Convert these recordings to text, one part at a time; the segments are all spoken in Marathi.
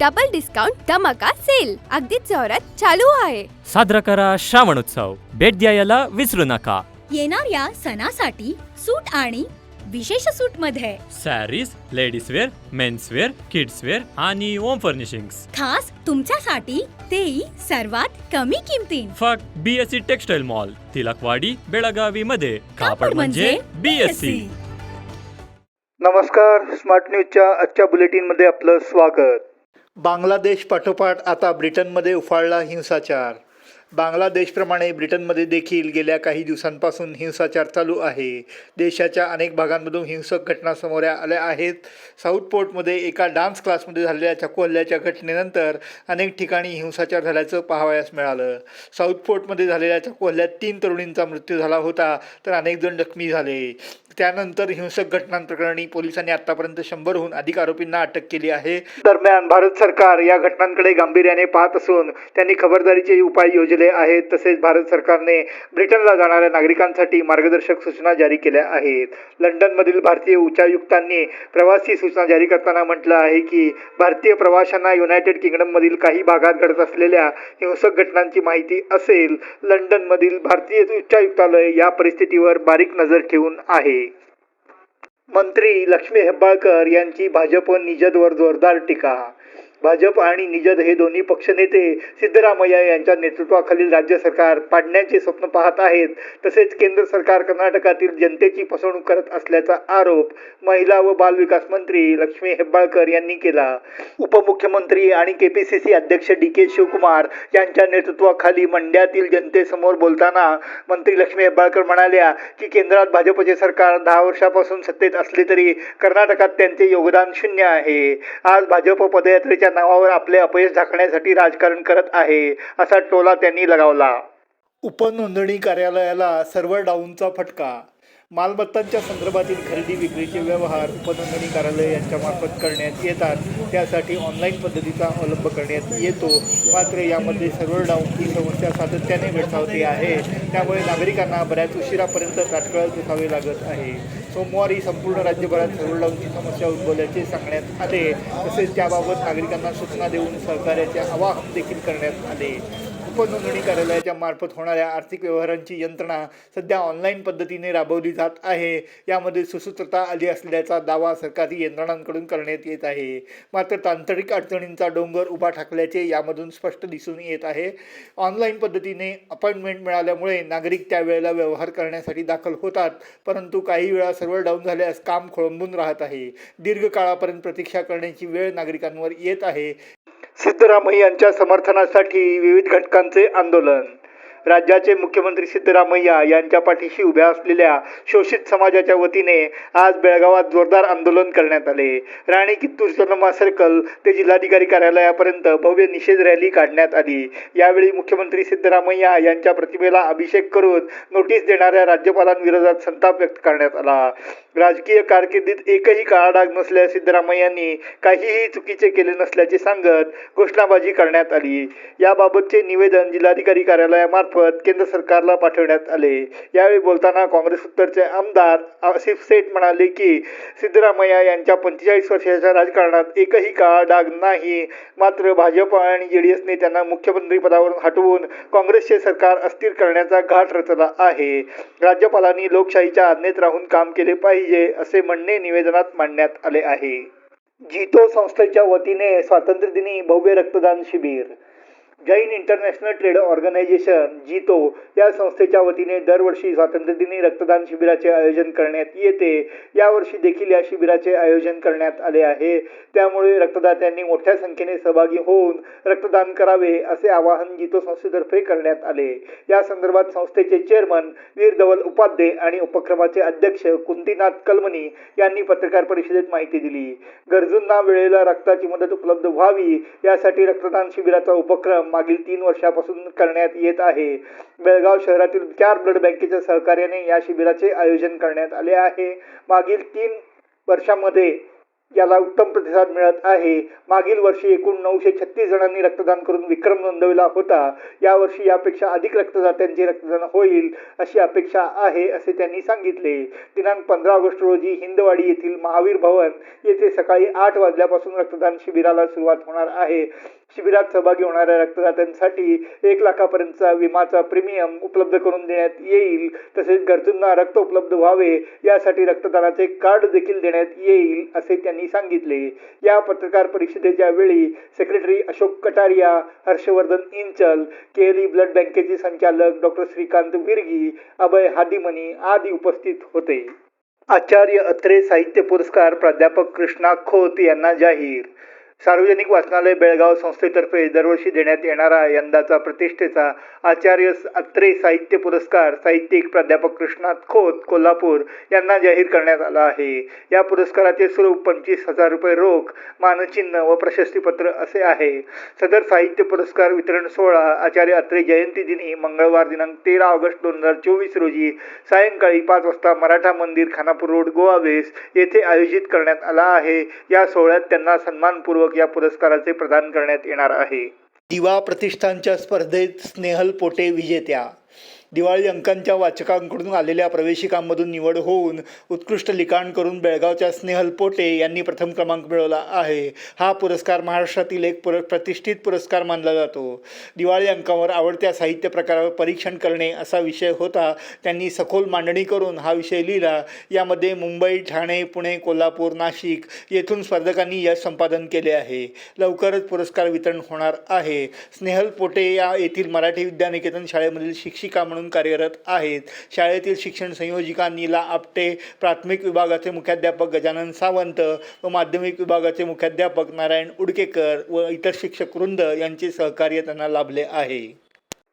डबल डिस्काउंट धमाका सेल अगदीच जोरात चालू आहे. साजरा करा श्रावणोत्सव भेट द्यायला विसरू नका. येणाऱ्या सणासाठी सूट आणि विशेष सूटमध्ये saris ladies wear mens wear kids wear आणि होम फर्निशिंग खास तुमच्यासाठी तेही सर्वात कमी किमतीत. फक्त BSC textile mall Tilakwadi Belagavi मध्ये. कापड म्हणजे बीएससी नमस्कार स्मार्ट न्यूजच्या आजच्या बुलेटिनमध्ये आपलं स्वागत. बांगलादेश पाठोपाठ आता ब्रिटनमध्ये उफाळला हिंसाचार. बांगलादेशप्रमाणे ब्रिटनमध्ये देखील गेल्या काही दिवसांपासून हिंसाचार चालू आहे. देशाच्या अनेक भागांमधून हिंसक घटना समोर आल्या आहेत. साऊथ पोर्टमध्ये एका डान्स क्लासमध्ये झालेल्या चाकू हल्ल्याच्या घटनेनंतर अनेक ठिकाणी हिंसाचार झाल्याचं पाहावयास मिळालं. साऊथ पोर्टमध्ये झालेल्या चाकू हल्ल्यात तीन तरुणींचा मृत्यू झाला होता तर अनेक जण जखमी झाले. त्यानंतर हिंसक घटनांप्रकरणी पोलिसांनी आतापर्यंत शंभरहून अधिक आरोपींना अटक केली आहे. दरम्यान भारत सरकार या घटनांकडे गांभीर्याने पाहत असून त्यांनी खबरदारीचे उपाय योजले आहेत. तसेच भारत सरकारने ब्रिटनला जाणाऱ्या नागरिकांसाठी मार्गदर्शक सूचना जारी केल्या आहेत. लंडनमधील भारतीय उच्चायुक्तांनी प्रवासी सूचना जारी करताना म्हटलं आहे की भारतीय प्रवाशांना युनायटेड किंगडममधील काही भागात घडत असलेल्या हिंसक घटनांची माहिती असेल लंडनमधील भारतीय उच्चायुक्तालय या परिस्थितीवर बारीक नजर ठेवून आहे. मंत्री लक्ष्मी हेब्बाळकर यांची भाजप निजदवर जोरदार टीका भाजप आणि निजद हे दोन्ही पक्षनेते सिद्धरामय्या यांच्या नेतृत्वाखालील राज्य सरकार पाडण्याचे स्वप्न पाहत आहेत. तसेच केंद्र सरकार कर्नाटकातील जनतेची फसवणूक करत असल्याचा आरोप महिला व बालविकास मंत्री लक्ष्मी हेब्बाळकर यांनी केला. उपमुख्यमंत्री आणि के पी सी सी अध्यक्ष डी के शिवकुमार यांच्या नेतृत्वाखाली मंड्यातील जनतेसमोर बोलताना मंत्री लक्ष्मी हेब्बाळकर म्हणाल्या की केंद्रात भाजपचे सरकार दहा वर्षापासून सत्तेत असले तरी कर्नाटकात त्यांचे योगदान शून्य आहे. आज भाजप पदयात्रेच्या नावावर आपले अपयश झाकण्यासाठी राजकारण करत आहे असा टोला त्यांनी लगावला. उपनोंदणी कार्यालयाला सर्व्हर डाऊनचा फटका. मालमत्तांच्या संदर्भातील खरेदी विक्रीचे व्यवहार उपनोंदणी कार्यालय यांच्यामार्फत करण्यात येतात. त्यासाठी ऑनलाईन पद्धतीचा अवलंब करण्यात येतो. मात्र यामध्ये सर्व्हर डाऊन ही समस्या सातत्याने भेडसावते आहे. त्यामुळे नागरिकांना बऱ्याच उशिरापर्यंत ताटकळत बसावे लागत आहे. सोमवारी संपूर्ण राज्यभरात सर्व्हर डाऊनची समस्या उद्भवल्याचे सांगण्यात आले. तसेच त्याबाबत नागरिकांना सूचना देऊन सहकार्याचे आवाहन देखील करण्यात आले. उपनोंदणी कार्यालयाच्या मार्फत होणाऱ्या आर्थिक व्यवहारांची यंत्रणा सध्या ऑनलाईन पद्धतीने राबवली जात आहे. यामध्ये सुसूत्रता आली असल्याचा दावा सरकारी यंत्रणांकडून करण्यात येत आहे. मात्र तांत्रिक अडचणींचा डोंगर उभा ठाकल्याचे यामधून स्पष्ट दिसून येत आहे. ऑनलाईन पद्धतीने अपॉइंटमेंट मिळाल्यामुळे नागरिक त्यावेळेला व्यवहार करण्यासाठी दाखल होतात. परंतु काही वेळा सर्व्हर डाऊन झाल्यास काम खोळंबून राहत आहे. दीर्घकाळापर्यंत प्रतीक्षा करण्याची वेळ नागरिकांवर येत आहे. सिद्धरामय्या यांच्या समर्थनासाठी विविध घटकांचे आंदोलन. राज्याचे मुख्यमंत्री सिद्धरामय्या यांच्या पाठीशी उभ्या असलेल्या शोषित समाजाच्या वतीने आज बेळगावात जोरदार आंदोलन करण्यात आले. राणी कित्तूर चन्नमा सर्कल ते जिल्हाधिकारी कार्यालयापर्यंत भव्य निषेध रॅली काढण्यात आली. यावेळी मुख्यमंत्री सिद्धरामय्या यांच्या प्रतिमेला अभिषेक करून नोटीस देणाऱ्या राज्यपालांविरोधात संताप व्यक्त करण्यात आला. राजकीय कारकिर्दीत एकही काळा डाग नसल्यास सिद्धरामय्यांनी काहीही चुकीचे केले नसल्याचे सांगत घोषणाबाजी करण्यात आली. याबाबतचे निवेदन जिल्हाधिकारी कार्यालयामार्फत केंद्र सरकारला पाठवण्यात आले. यावेळी बोलताना काँग्रेस उत्तरचे आमदार आसिफ सेठ म्हणाले की सिद्धरामय्या यांच्या पंचेचाळीस वर्षाच्या राजकारणात एकही काळा डाग नाही. मात्र भाजप आणि जे डी एसने त्यांना मुख्यमंत्री पदावरून हटवून काँग्रेसचे सरकार अस्थिर करण्याचा घाट रचला आहे. राज्यपालांनी लोकशाहीच्या आज्ञेत राहून काम केले पाहिजे. असे म्हणणे निवेदनात मांडण्यात आले आहे. जितो संस्थेच्या वतीने स्वातंत्र्यदिनी भव्य रक्तदान शिबिर. जैन इंटरनॅशनल ट्रेड ऑर्गनायझेशन जितो या संस्थेच्या वतीने दरवर्षी स्वातंत्र्यदिनी रक्तदान शिबिराचे आयोजन करण्यात येते. यावर्षी देखील या शिबिराचे आयोजन करण्यात आले आहे. त्यामुळे रक्तदात्यांनी मोठ्या संख्येने सहभागी होऊन रक्तदान करावे असे आवाहन जितो संस्थेतर्फे करण्यात आले. या संदर्भात संस्थेचे चेअरमन वीर धवल उपाध्ये आणि उपक्रमाचे अध्यक्ष कुंतीनाथ कलमनी यांनी पत्रकार परिषदेत माहिती दिली. गरजूंना वेळेला रक्ताची मदत उपलब्ध व्हावी यासाठी रक्तदान शिबिराचा उपक्रम मागील तीन वर्षापासून करण्यात येत आहे. बेळगाव शहरातील चार ब्लड बँकेच्या सहकार्याने या शिबिराचे आयोजन करण्यात आले आहे. मागील तीन वर्षामध्ये याला उत्तम प्रतिसाद मिळत आहे. मागील वर्षी एकूण नऊशे छत्तीस जणांनी रक्तदान करून विक्रम नोंदवला होता. यावर्षी यापेक्षा अधिक रक्तदात्यांचे रक्तदान होईल अशी अपेक्षा आहे असे त्यांनी सांगितले. दिनांक पंधरा ऑगस्ट रोजी हिंदवाडी येथील महावीर भवन येथे सकाळी आठ वाजल्यापासून रक्तदान शिबिराला सुरुवात होणार आहे. शिबिरात सहभागी होणाऱ्या रक्तदात्यांसाठी एक लाखापर्यंतचा विमाचा प्रीमियम उपलब्ध करून देण्यात येईल. तसेच गरजूंना रक्त उपलब्ध व्हावे यासाठी रक्तदानाचे कार्ड देखील देण्यात येईल असे त्यांनी सांगितले. या पत्रकार परिषदेच्या वेळी secretary Ashok Kataria Harshvardhan इंचल carry blood बँकेचे संचालक डॉक्टर श्रीकांत विरगी अभय हादिमनी आदी उपस्थित होते. आचार्य अत्रे साहित्य पुरस्कार प्राध्यापक कृष्णा खोत यांना जाहीर. सार्वजनिक वाचनालय बेळगाव संस्थेतर्फे दरवर्षी देण्यात येणारा यंदाचा प्रतिष्ठेचा आचार्य अत्रे साहित्य पुरस्कार साहित्यिक प्राध्यापक कृष्णात खोत कोल्हापूर यांना जाहीर करण्यात आला आहे. या पुरस्काराचे स्वरूप पंचवीस हजार रुपये रोख मानचिन्ह व प्रशस्तीपत्र असे आहे. सदर साहित्य पुरस्कार वितरण सोहळा आचार्य अत्रे जयंती दिनी मंगळवार दिनांक तेरा ऑगस्ट दोन हजार चोवीस रोजी सायंकाळी पाच वाजता मराठा मंदिर खानापूर रोड गोवा वेस्ट येथे आयोजित करण्यात आला आहे. या सोहळ्यात त्यांना सन्मानपूर्वक या पुरस्काराचे प्रदान करण्यात येणार आहे. दिवा प्रतिष्ठानच्या स्पर्धेत स्नेहल पोटे विजेत्या दिवाळी अंकांच्या वाचकांकडून आलेल्या प्रवेशिकांमधून निवड होऊन उत्कृष्ट लिखाण करून बेळगावच्या स्नेहल पोटे यांनी प्रथम क्रमांक मिळवला आहे. हा पुरस्कार महाराष्ट्रातील एक पुर प्रतिष्ठित पुरस्कार मानला जातो. दिवाळी अंकावर आवडत्या साहित्य प्रकारावर परीक्षण करणे असा विषय होता. त्यांनी सखोल मांडणी करून हा विषय लिहिला. यामध्ये मुंबई ठाणे पुणे कोल्हापूर नाशिक येथून स्पर्धकांनी यश संपादन केले आहे. लवकरच पुरस्कार वितरण होणार आहे. स्नेहल पोटे या येथील मराठी विद्यानिकेतन शाळेमधील शिक्षिका म्हणून कार्यरत आहेत. शाळेतील शिक्षण संयोजिका नीला आपटे प्राथमिक विभागाचे मुख्याध्यापक गजानन सावंत व माध्यमिक विभागाचे मुख्याध्यापक नारायण उडकेकर व इतर शिक्षक वृंद यांचे सहकार्य त्यांना लाभले आहे.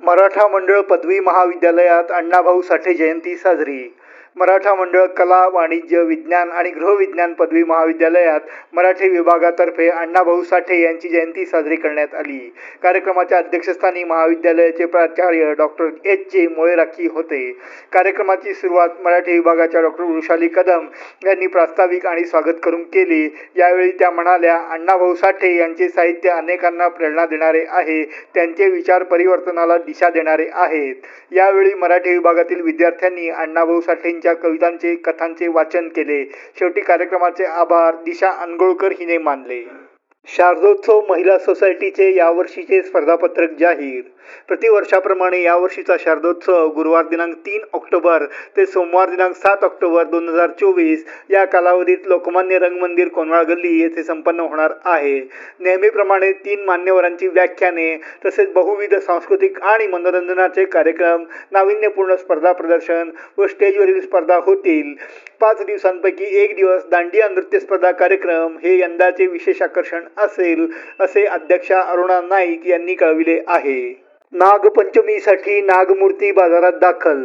मराठा मंडळ पदवी महाविद्यालयात अण्णाभाऊ साठे जयंती साजरी. मराठा मंडळ कला वाणिज्य विज्ञान आणि गृहविज्ञान पदवी महाविद्यालयात मराठी विभागातर्फे अण्णाभाऊ साठे यांची जयंती साजरी करण्यात आली. कार्यक्रमाच्या अध्यक्षस्थानी महाविद्यालयाचे प्राचार्य डॉक्टर एच. जे. मोळेराखी होते. कार्यक्रमाची सुरुवात मराठी विभागाच्या डॉक्टर वृषाली कदम यांनी प्रास्ताविक आणि स्वागत करून केली. यावेळी त्या म्हणाल्या अण्णाभाऊ साठे यांचे साहित्य अनेकांना प्रेरणा देणारे आहे त्यांचे विचार परिवर्तनाला दिशा देणारे आहेत. यावेळी मराठी विभागातील विद्यार्थ्यांनी अण्णाभाऊ साठेंच्या कवितांचे कथांचे वाचन केले. शेवटी कार्यक्रमाचे आभार दिशा अनगोळकर हिने मानले. शारदोत्सव महिला सोसायटीचे यावर्षीचे स्पर्धापत्रक जाहीर प्रतिवर्षाप्रमाणे यावर्षीचा शारदोत्सव गुरुवार दिनांक तीन ऑक्टोबर ते सोमवार दिनांक सात ऑक्टोबर दोन हजार चोवीस या कालावधीत लोकमान्य रंगमंदिर कोनवाळ गल्ली येथे संपन्न होणार आहे. नेहमीप्रमाणे तीन मान्यवरांची व्याख्याने तसेच बहुविध सांस्कृतिक आणि मनोरंजनाचे कार्यक्रम नाविन्यपूर्ण स्पर्धा प्रदर्शन व स्टेजवरील स्पर्धा होतील. पाच दिवसांपैकी एक दिवस दांडिया नृत्य स्पर्धा कार्यक्रम हे यंदाचे विशेष आकर्षण असेल असे अध्यक्षा अरुणा नाईक यांनी कळविले आहे. नागपंचमीसाठी नागमूर्ती बाजारात दाखल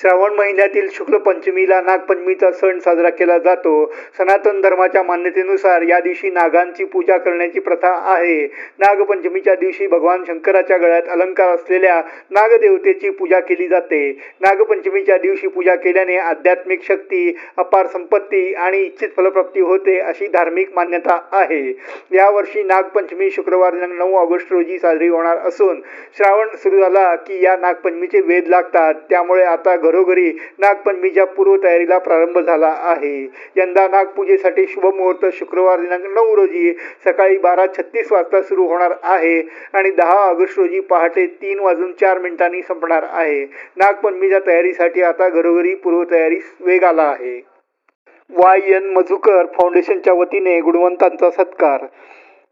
श्रावण महिन्यातील शुक्ल पंचमीला नागपंचमीचा सण साजरा केला जातो. सनातन धर्माच्या मान्यतेनुसार या दिवशी नागांची पूजा करण्याची प्रथा आहे. नागपंचमीच्या दिवशी भगवान शंकराच्या गळ्यात अलंकार असलेल्या नागदेवतेची पूजा केली जाते. नागपंचमीच्या दिवशी पूजा केल्याने आध्यात्मिक शक्ती अपार संपत्ती आणि इच्छित फलप्राप्ती होते अशी धार्मिक मान्यता आहे. यावर्षी नागपंचमी शुक्रवार दिनांक नऊ ऑगस्ट रोजी साजरी होणार असून श्रावण सुरू झाला की या नागपंचमीचे वेध लागतात. त्यामुळे आता घरोघरी नागपंचमीच्या पूर्वतयारीला प्रारंभ झाला आहे. यंदा नागपूजेसाठी शुभमुहूर्त शुक्रवार दिनांक नऊ रोजी सकाळी बारा छत्तीस वाजता सुरू होणार आहे आणि दहा ऑगस्ट रोजी पहाटे तीन वाजून चार मिनिटांनी संपणार आहे. नागपंचमीच्या तयारीसाठी आता घरोघरी पूर्वतयारी वेग आला आहे. वाय. एन. मधुकर फाउंडेशनच्या वतीने गुणवंतांचा सत्कार.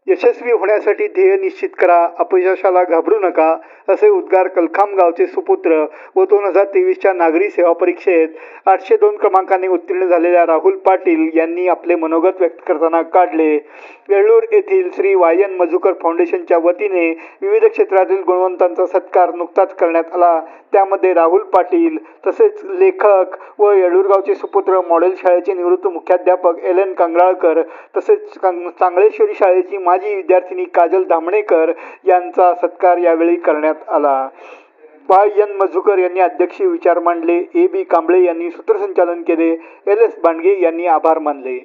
यशस्वी होण्यासाठी ध्येय निश्चित करा. अपयशाला घाबरू नका असे उद्गार कलखाम गावचे सुपुत्र व दोन हजार तेवीसच्या नागरी सेवा परीक्षेत आठशे दोन क्रमांकाने उत्तीर्ण झालेल्या राहुल पाटील यांनी आपले मनोगत व्यक्त करताना काढले. वेळूर येथील श्री वायन मजुकर फाउंडेशनच्या वतीने विविध क्षेत्रातील गुणवंतांचा सत्कार नुकताच करण्यात आला. त्यामध्ये राहुल पाटील तसेच लेखक व येळूरगावचे सुपुत्र मॉडेल शाळेचे निवृत्त मुख्याध्यापक एल एन कंगराळकर तसेच चांगलेश्वरी शाळेची माजी विद्यार्थिनी काजल धामणेकर यांचा सत्कार यावेळी करण्यात आला. Y N. मजुकर यांनी अध्यक्षीय विचार मांडले. ए. बी. कांबळे यांनी सूत्रसंचालन केले. एल. एस. बांडगे यांनी आभार मानले.